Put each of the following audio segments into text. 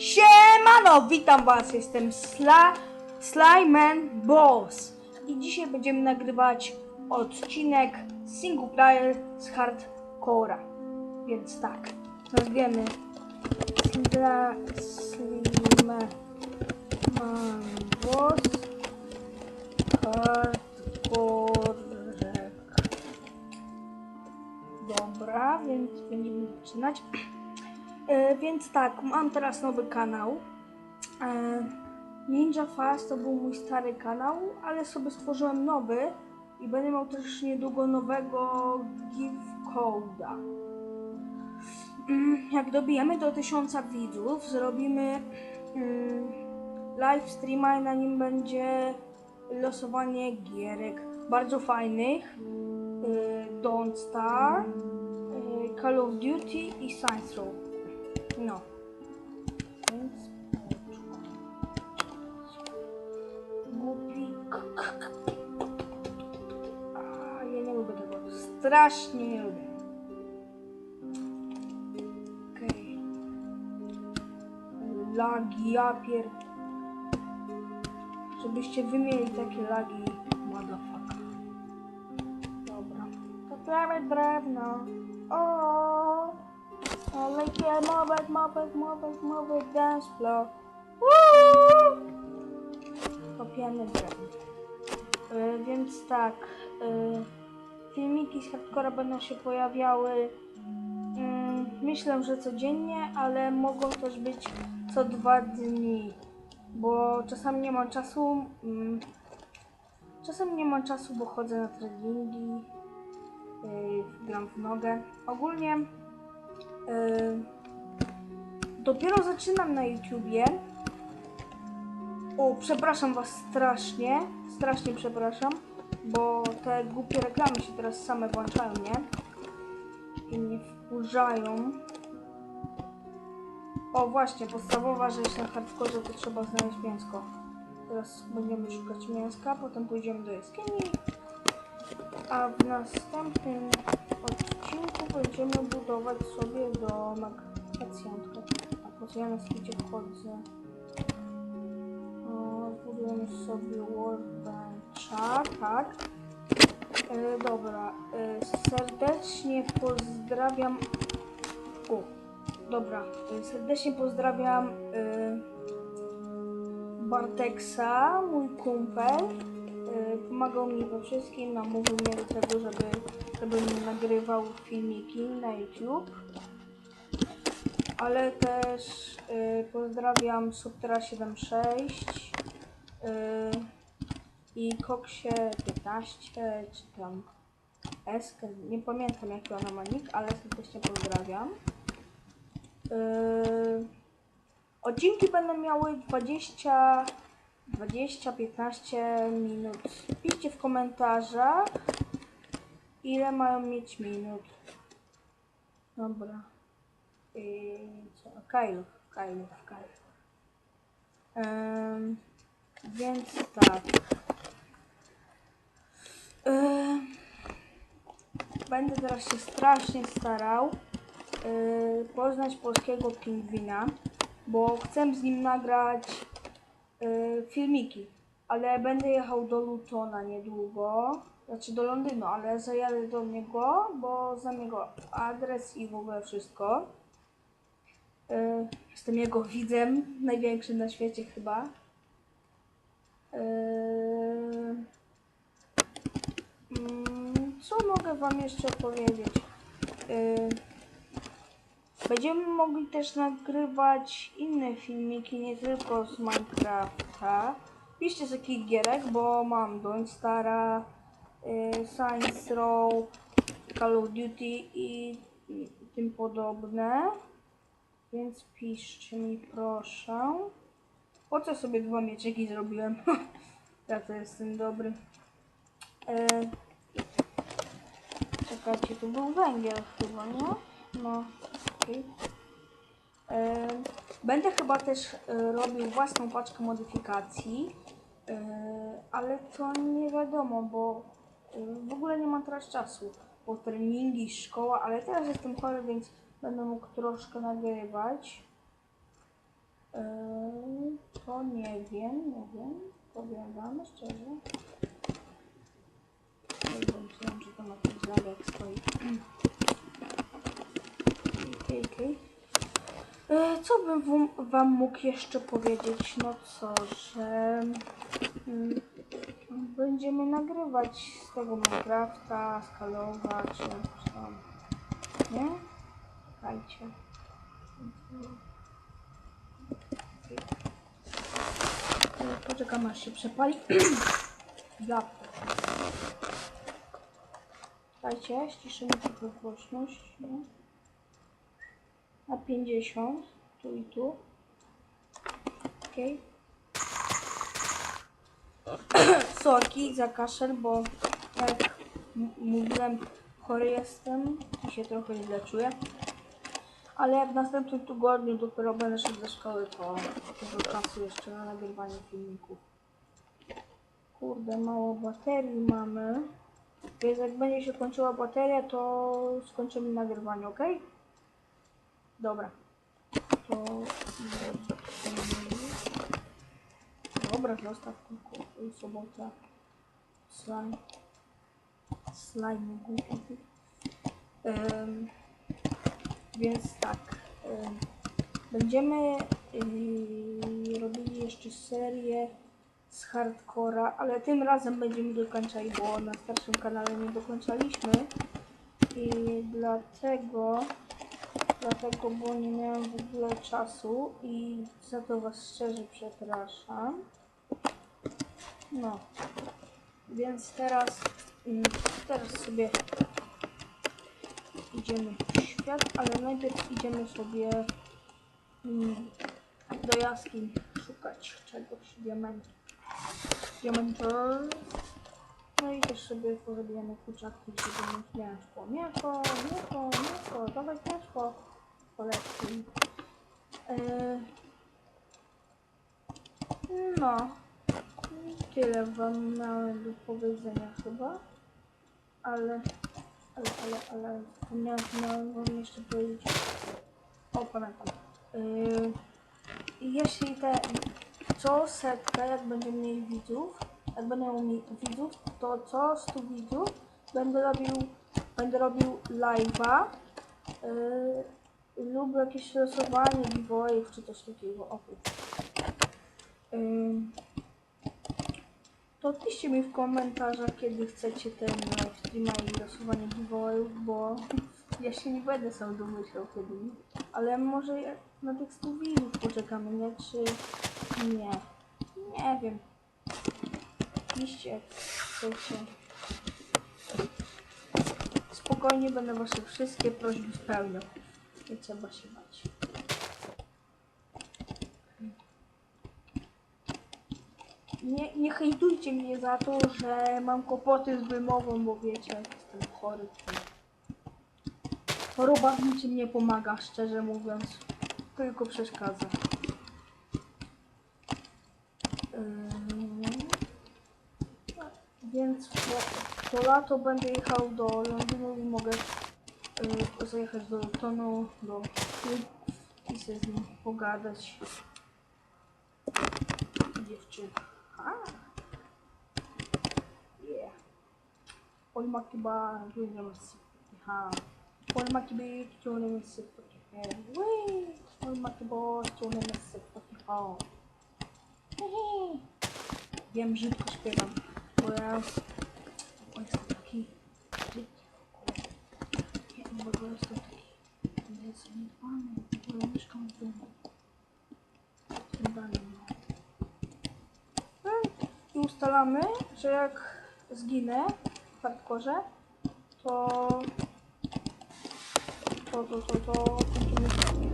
Siemano, witam was, jestem Sla, Slyman Boss i dzisiaj będziemy nagrywać odcinek single player z hardcora. Więc tak, nazwiemy Sla, Slyman Boss Hardcore. Dobra, więc będziemy zaczynać. E, więc tak, mam teraz nowy kanał. E, Ninja Fast to był mój stary kanał, ale sobie stworzyłem nowy i będę miał też niedługo nowego give code'a. Mm, Jak dobijemy do 1000 widzów, zrobimy mm, live streama i na nim będzie losowanie gierek bardzo fajnych. Y, Don't Star, y, Call of Duty i Science Row. No. A, ja nie lubię tego. Strasznie nie lubię. Okej. Lagi, ja pier... Żebyście wy mieli takie lagi, motherfucker. Dobra. To prawie drewno. O, ale yeah, move it, move it, move it, move it, dance floor. Woo! Kopiemy drewno. Y, więc tak, y, filmiki z hardcora będą się pojawiały mm, myślę, że codziennie, ale mogą też być co dwa dni, bo czasami nie mam czasu. Mm, czasem nie mam czasu, bo chodzę na treningi, yy, gram w nogę. Ogólnie yy, dopiero zaczynam na YouTubie. O, przepraszam was strasznie, strasznie przepraszam, bo te głupie reklamy się teraz same włączają, nie? I mnie wkurzają. O właśnie, podstawowa rzecz na hardkorze to trzeba znaleźć mięsko. Teraz będziemy szukać mięska, potem pójdziemy do jaskini. A w następnym odcinku będziemy budować sobie domek pacjentkę. A po ja na świecie wchodzę? Budujemy sobie workbencha, tak. E, dobra, e, serdecznie pozdrawiam. O, dobra, e, serdecznie pozdrawiam e, Barteksa, mój kumpel. E, pomagał mi we wszystkim, namówił mnie do tego, żeby, żebym nagrywał filmiki na YouTube. Ale też e, pozdrawiam Subtra76 e, i Koksie 15, czy tam Eskę, nie pamiętam jaki ona ma nick, ale serdecznie pozdrawiam. Odcinki będą miały 20 20-15 minut. Piszcie w komentarzach ile mają mieć minut. Dobra. I co? Kajlów, Kajlów, Kajlów. Ym, więc tak. Ym, będę teraz się strasznie starał yy, poznać polskiego pingwina, bo chcę z nim nagrać yy, filmiki, ale będę jechał do Lutona niedługo, znaczy do Londynu, ale zajadę do niego, bo znam jego adres i w ogóle wszystko. Yy, jestem jego widzem, największym na świecie chyba. Yy, Mm, Co mogę Wam jeszcze powiedzieć? Będziemy mogli też nagrywać inne filmiki, nie tylko z Minecrafta. Piszcie z jakich gierek, bo mam Don't Stara, yy, Science Row, Call of Duty i, i tym podobne. Więc piszcie mi proszę. Po co sobie dwa mieczeki zrobiłem? ja to jestem dobry. E, czekajcie, tu był węgiel chyba, nie? No, E, Będę chyba też e, robił własną paczkę modyfikacji, e, ale to nie wiadomo, bo e, w ogóle nie mam teraz czasu, bo treningi, szkoła, ale teraz jestem chory, więc będę mógł troszkę nagrywać. To nie wiem, nie wiem. Powiem wam szczerze. Nie wiem, że to ma jakiś. Okej, okej. E, Co bym wam, mógł jeszcze powiedzieć? No co, że mm, będziemy nagrywać z tego Minecrafta, skalować, czy tam. Nie? Czekajcie. E, Poczekam aż się przepali. Dla. Czekajcie, ściszymy trochę głośność. Nie? Na 50. Tu i tu. Okej. Sorki za kaszel, bo jak mówiłem, chory jestem i się trochę źle czuję. Ale jak w następnym tygodniu dopiero będę szedł do szkoły, to dużo czasu jeszcze na nagrywanie filmików. Kurde, mało baterii mamy. Więc jak będzie się kończyła bateria, to skończymy nagrywanie, ok? Dobra. To... Dobra, zostaw i sobotę. Slime. Slime głupoty. Um, więc tak. em, będziemy yy, robili jeszcze serię z hardcora, ale tym razem będziemy dokończali, bo na starszym kanale nie dokończaliśmy. I dlatego, dlatego, bo nie miałem w ogóle czasu i za to was szczerze przepraszam. No. Więc teraz, mm, teraz sobie idziemy w świat, ale najpierw idziemy sobie mm, do jaskiń szukać czegoś, diamentów. Diamentów. No i też sobie porobimy kurczaki, żeby mieć mięczko. Mięczko, mięczko, mięczko, dawaj mięczko. Yy, no. Tyle wam miałem do powiedzenia chyba. Ale, ale, ale, ale miałem wam jeszcze powiedzieć. O, pamiętam. Yy, jeśli te, co setkę, jak będziemy mieli widzów, jak będę miał widzów, to co 100 widzów będę robił, będę robił live'a yy, lub jakieś losowanie giveawayów czy coś takiego. O, yy, to piszcie mi w komentarzach, kiedy chcecie ten live streama i losowanie giveawayów, bo ja się nie będę sam domyślał kiedy. Ale może na tych 100 widzów poczekamy, nie? Czy nie? Nie wiem. Piszcie, chcecie. Spokojnie będę wasze wszystkie prośby spełniał. Nie trzeba się bać. Nie, nie hejtujcie mnie za to, że mam kłopoty z wymową, bo wiecie, jak jestem chory. Choroba w niczym nie pomaga, szczerze mówiąc. Tylko przeszkadza. Ym, Więc po- po lato będę jechał do Londynu i mogę zajechać do Lutonu, do i się z nim pogadać. Dziewczyna. A. Yeah. Olmak chyba nie ma Ha. Olmak chyba ciągle mi sypać. Wee. Olmak chyba ciągle mi sypać. O. Hehe. Wiem, brzydko śpiewam, bo ja bo jestem taki brzydki w ogóle. Ja w jestem taki niezaniedbany, w mieszkam w domu. I ustalamy, że jak zginę w hardkorze, to to, to, to, to kończymy serię. Ja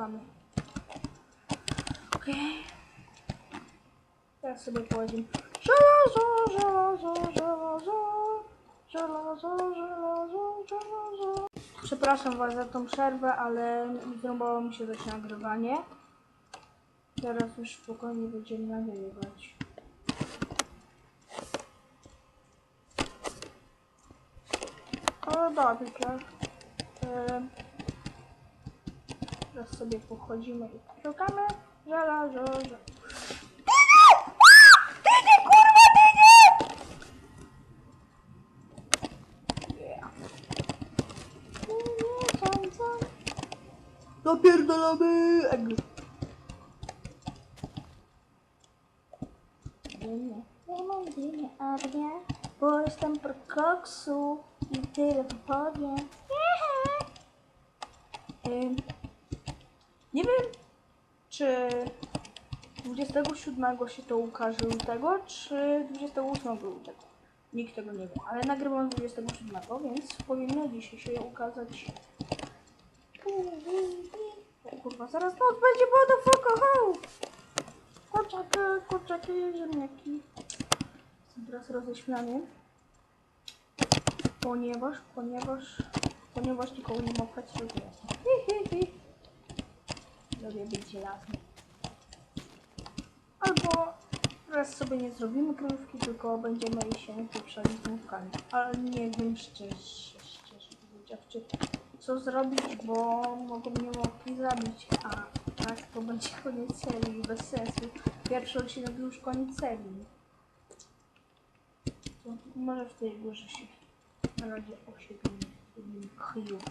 szukamy? Okej. Teraz sobie poładzimy. Żelazo, żelazo, żelazo, żelazo, żelazo, żelazo. Przepraszam was za tą przerwę, ale zrąbało mi się też nagrywanie. Teraz już spokojnie będziemy nagrywać. O, dobrze. Em, Teraz sobie pochodzimy i szukamy żelazo. że- Dynie, kurwa, dynie! Yeah. Dynie, ciam, ciam. Napierdalamy! Egg. Dynie, ja mam dynie ognia, bo jestem pro koksu i tyle powiem. Ym, Nie wiem, czy 27 się to ukaże lutego, czy 28 lutego. Nikt tego nie wie, ale nagrywam 27, więc powinno dzisiaj się ukazać. O kurwa, zaraz noc będzie, do fuck, ho! Kurczaki, kurczaki, ziemniaki. Jestem teraz roześmiany. Ponieważ, ponieważ, ponieważ nikogo nie w chacie, to jest. Hi, hi, hi. Lubię być żelazny. Albo teraz sobie nie zrobimy kryjówki, tylko będziemy się pieprzali z. Ale nie wiem szczerze, szczerze powiedziawszy, co zrobić, bo mogą mnie mówki zabić, a tak to będzie koniec serii, bez sensu. Pierwszy odcinek już koniec serii. To może w tej górze się na razie osiedlimy kryjówkę.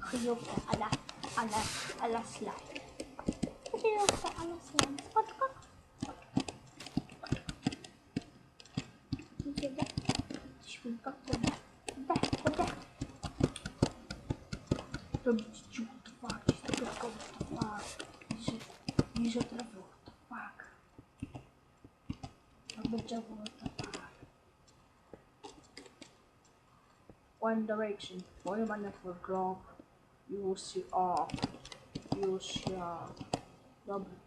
Kryjówkę ala, ala, ala slajd. Kryjówka ala. Spotkok. Idzie da. Świnka, koda. Da, koda. Robić ciuch, fuck. Jest to tylko fuck. Że, i że trafił, fuck. Robię drzewo, fuck. One Direction, Moje ma network club, już się o, już się, dobra.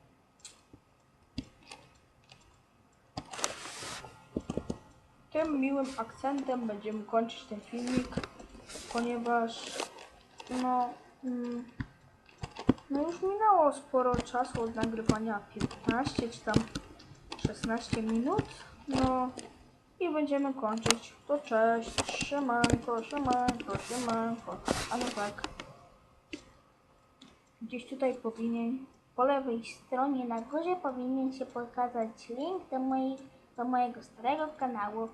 Tym miłym akcentem będziemy kończyć ten filmik, ponieważ no, mm, no już minęło sporo czasu od nagrywania, 15 czy tam 16 minut, no i będziemy kończyć. To cześć, siemanko, siemanko, siemanko. Ale tak. Gdzieś tutaj powinien, po lewej stronie na górze powinien się pokazać link do, mojej, do mojego starego kanału.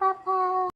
Bye bye.